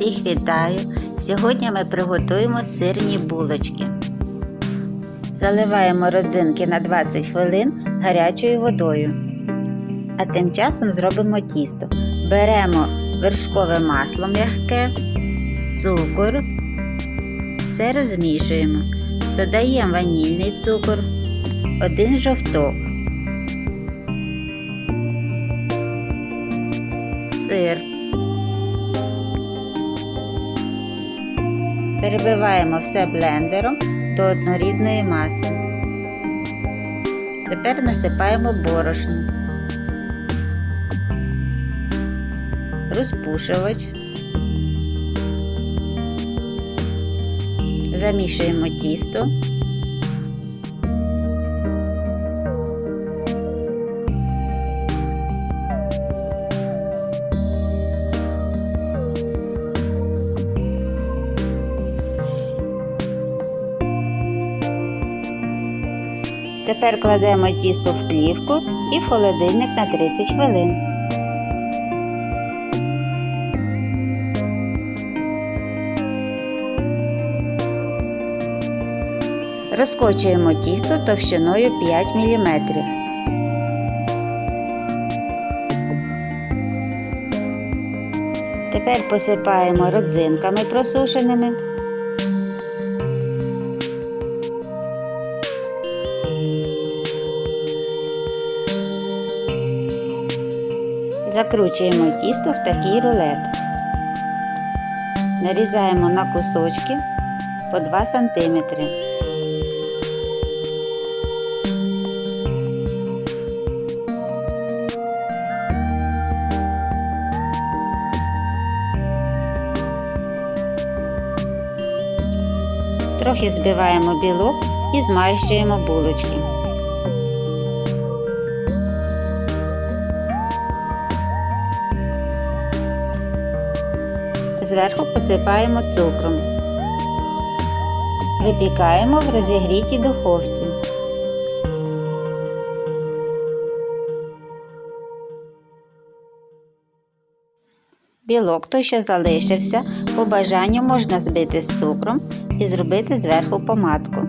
Всіх вітаю! Сьогодні ми приготуємо сирні булочки. Заливаємо родзинки на 20 хвилин гарячою водою. А тим часом зробимо тісто. Беремо вершкове масло м'яке, цукор. Все розмішуємо. Додаємо ванільний цукор, один жовток, сир. Перебиваємо все блендером до однорідної маси. Тепер насипаємо борошно, розпушувач, замішуємо тісто. Тепер кладемо тісто в плівку і в холодильник на 30 хвилин. Розкочуємо тісто товщиною 5 мм. Тепер посипаємо родзинками просушеними. Закручуємо тісто в такий рулет. Нарізаємо на кусочки по 2 см. Трохи збиваємо білок і змащуємо булочки. Зверху посипаємо цукром. Випікаємо в розігрітій духовці. Білок той, що залишився, по бажанню можна збити з цукром і зробити зверху помадку.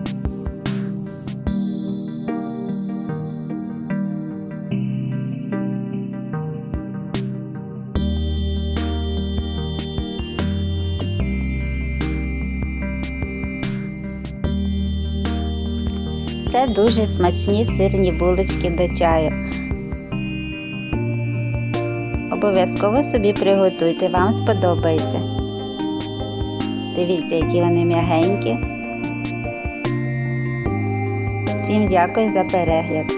Це дуже смачні сирні булочки до чаю. Обов'язково собі приготуйте, вам сподобається. Дивіться, які вони м'ягенькі. Всім дякую за перегляд.